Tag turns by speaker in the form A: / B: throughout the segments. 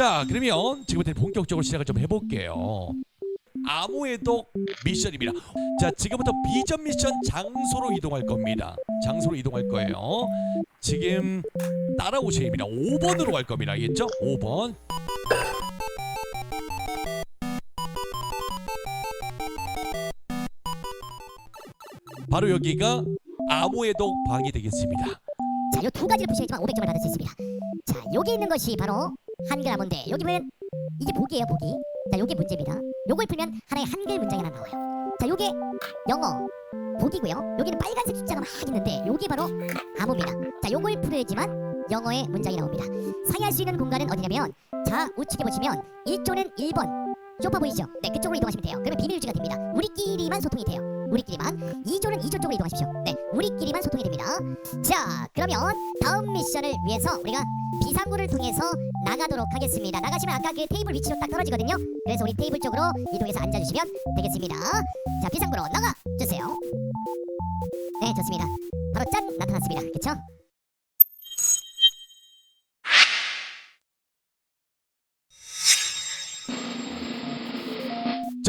A: 자 그러면 지금부터 본격적으로 시작을 좀 해볼게요. 독 미션입니다. 자 지금부터 비전 미션 장소로 이동할 겁니다. 장소로 이동할 거예요. 지금 따라오셔야 됩니다. 5번으로 갈 겁니다. 알겠죠? 5번. 바로 여기가 독 방이 되겠습니다.
B: 자, 요 두 가지를 푸셔야지만 500점을 받을 수 있습니다. 자, 여기 있는 것이 바로 한글 암호인데 여기 보면 이게 보기예요, 보기. 자, 요게 문제입니다. 요걸 풀면 하나의 한글 문장이 하나 나와요. 자, 요게 영어 보기고요. 여기는 빨간색 숫자가 막 있는데 요게 바로 암호입니다. 자, 요걸 풀어야지만 영어의 문장이 나옵니다. 상의할 수 있는 공간은 어디냐면 자, 우측에 보시면 1조는 1번 쇼파 보이시죠? 네, 그쪽으로 이동하시면 돼요. 그러면 비밀 유지가 됩니다. 우리끼리만 소통이 돼요. 우리끼리만 2조는 2조 쪽으로 이동하십시오. 네, 우리끼리만 소통이 됩니다. 자, 그러면 다음 미션을 위해서 우리가 비상구를 통해서 나가도록 하겠습니다. 나가시면 아까 그 테이블 위치로 딱 떨어지거든요. 그래서 우리 테이블 쪽으로 이동해서 앉아주시면 되겠습니다. 자, 비상구로 나가 주세요. 네, 좋습니다. 바로 짠 나타났습니다. 그렇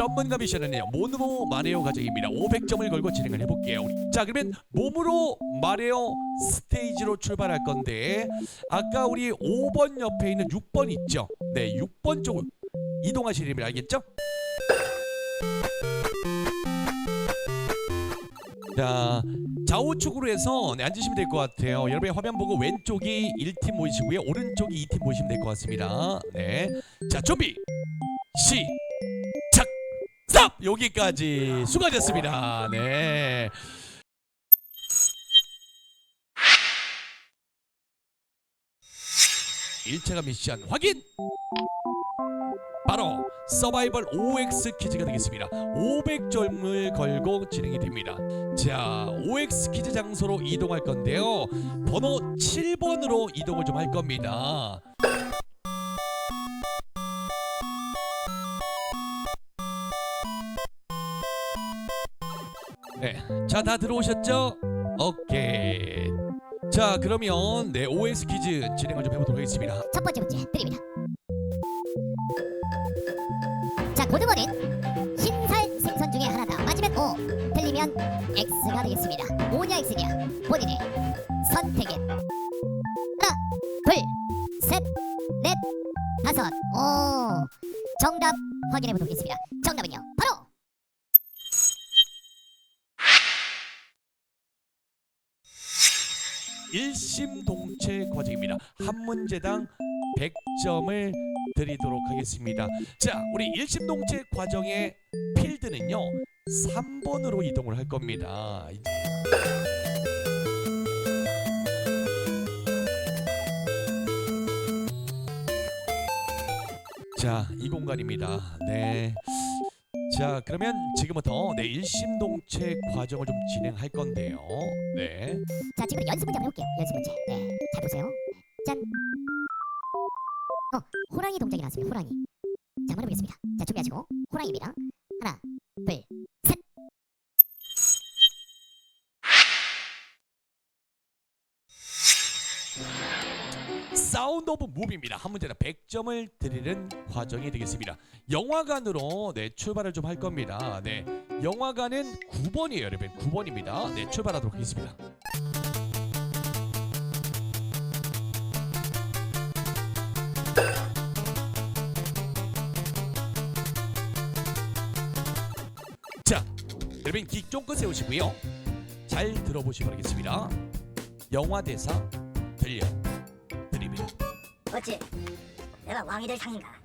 A: 전문가 미션은요 몸으로 말해요 과정입니다. 500점을 걸고 진행을 해볼게요. 자 그러면 몸으로 말해요 스테이지로 출발할 건데 아까 우리 5번 옆에 있는 6번 있죠? 네 6번 쪽으로 이동하시면 됩니다 알겠죠? 자 좌우측으로 해서 네, 앉으시면 될 것 같아요. 여러분의 화면 보고 왼쪽이 1팀 모이시고요. 오른쪽이 2팀 모이시면 될 것 같습니다. 네자 준비! 시작 스탑! 여기까지 수고하셨습니다. 네. 일차가 미션 확인! 바로 서바이벌 OX 퀴즈가 되겠습니다. 500점을 걸고 진행이 됩니다. 자, OX 퀴즈 장소로 이동할 건데요. 번호 7번으로 이동을 좀 할 겁니다. 네, 자 다 들어오셨죠? 오케이. 자 그러면 네 OS 퀴즈 진행을 좀 해보도록 하겠습니다.
B: 첫 번째 문제 드립니다. 자, 고등어는 흰살 생선 중에 하나다. 맞으면 O, 틀리면 X가 되겠습니다. O냐 X냐 본인의 선택은 하나, 둘, 셋, 넷, 다섯. 오, 정답 확인해 보도록 하겠습니다. 정답은요, 바로
A: 일심동체 과정입니다. 한 문제당 100점을 드리도록 하겠습니다. 자, 우리 일심동체 과정의 필드는요. 3번으로 이동을 할 겁니다. 자, 이 공간입니다. 네. 자, 그러면 지금부터 네 일심동체 과정을 좀 진행할 건데요. 네.
B: 자, 지금 연습 문제 한번 해볼게요. 연습 문제. 네, 잘 보세요. 짠. 어, 호랑이 동작이 나왔습니다. 호랑이. 자, 한번 해보겠습니다. 자, 준비하시고 호랑이입니다.
A: 오브 무비입니다. 한 문제당 100점을 드리는 과정이 되겠습니다. 영화관으로 네 출발을 좀 할 겁니다. 네. 영화관은 9번이에요, 여러분. 9번입니다. 네, 출발하도록 하겠습니다. 자, 여러분 귀 쫑긋 세우시고요. 잘 들어보시기 바라겠습니다. 영화 대사 들려.
C: 어찌 내가 왕이 될 상인가?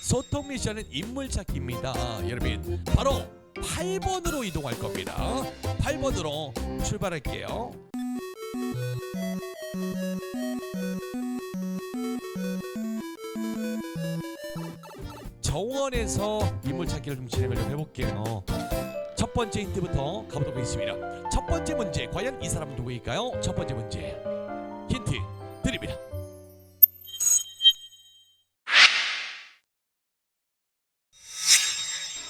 A: 소통 미션은 인물 찾기입니다. 여러분 바로 8번으로 이동할 겁니다. 8번으로 출발할게요. 정원에서 인물 찾기를 좀 진행을 좀 해볼게요. 첫 번째 힌트부터 가보도록 하겠습니다. 첫 번째 문제 과연 이 사람은 누구일까요? 첫 번째 문제 힌트 드립니다.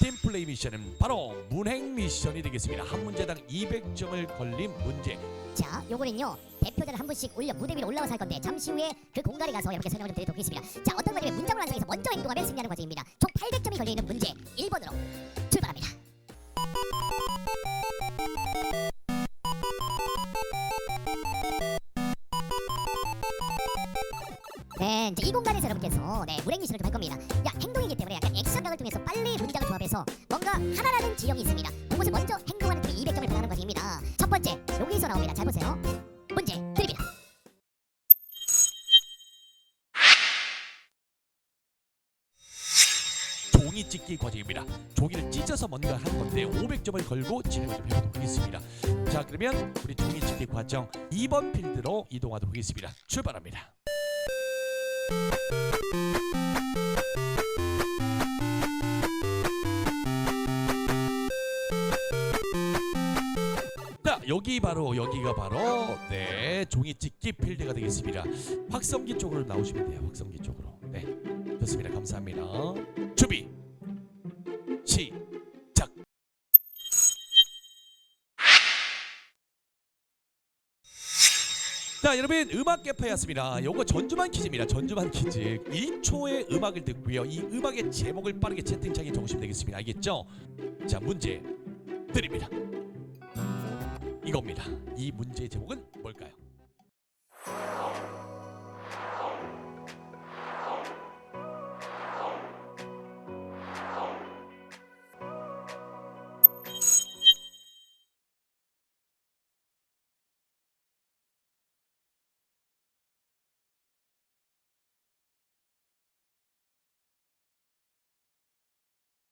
A: 팀 플레이 미션은 바로 문행 미션이 되겠습니다. 한 문제당 200점을 걸린 문제.
B: 자, 요거는요 대표자를 한 분씩 올려 무대 위로 올라와서 할 건데 잠시 후에 그 공간에 가서 여러분께 설명을 좀 드리도록 하겠습니다. 자, 어떤 과정에 문장을 완성해서 먼저 행동하면 승리하는 과정입니다. 네, 이제 이 공간에서 여러분께서 네, 물행 미션을 좀 할 겁니다. 야, 행동이기 때문에 약간 액션각을 통해서 빨리 문장을 조합해서 뭔가 하나라는 지형이 있습니다. 그것을 먼저 행동하는 쪽에 200점을 받는 과정입니다. 첫 번째, 여기서 나옵니다. 잘 보세요. 문제 드립니다.
A: 종이 찢기 과정입니다. 종이를 찢어서 뭔가 하는 건데 500점을 걸고 진행을 좀 해보도록 하겠습니다. 자 그러면 우리 종이 찢기 과정 2번 필드로 이동하도록 하겠습니다. 출발합니다. 자 여기 바로 여기가 바로 네 종이 찢기 필드가 되겠습니다. 확성기 쪽으로 나오시면 돼요. 확성기 쪽으로. 네 좋습니다. 감사합니다. 준비 시작. 자 여러분 음악 개파였습니다. 요거 전주만 퀴즈입니다. 전주만 퀴즈. 1초의 음악을 듣고요. 이 음악의 제목을 빠르게 채팅창에 적으시면 되겠습니다. 알겠죠? 자 문제 드립니다. 이겁니다. 이 문제의 제목은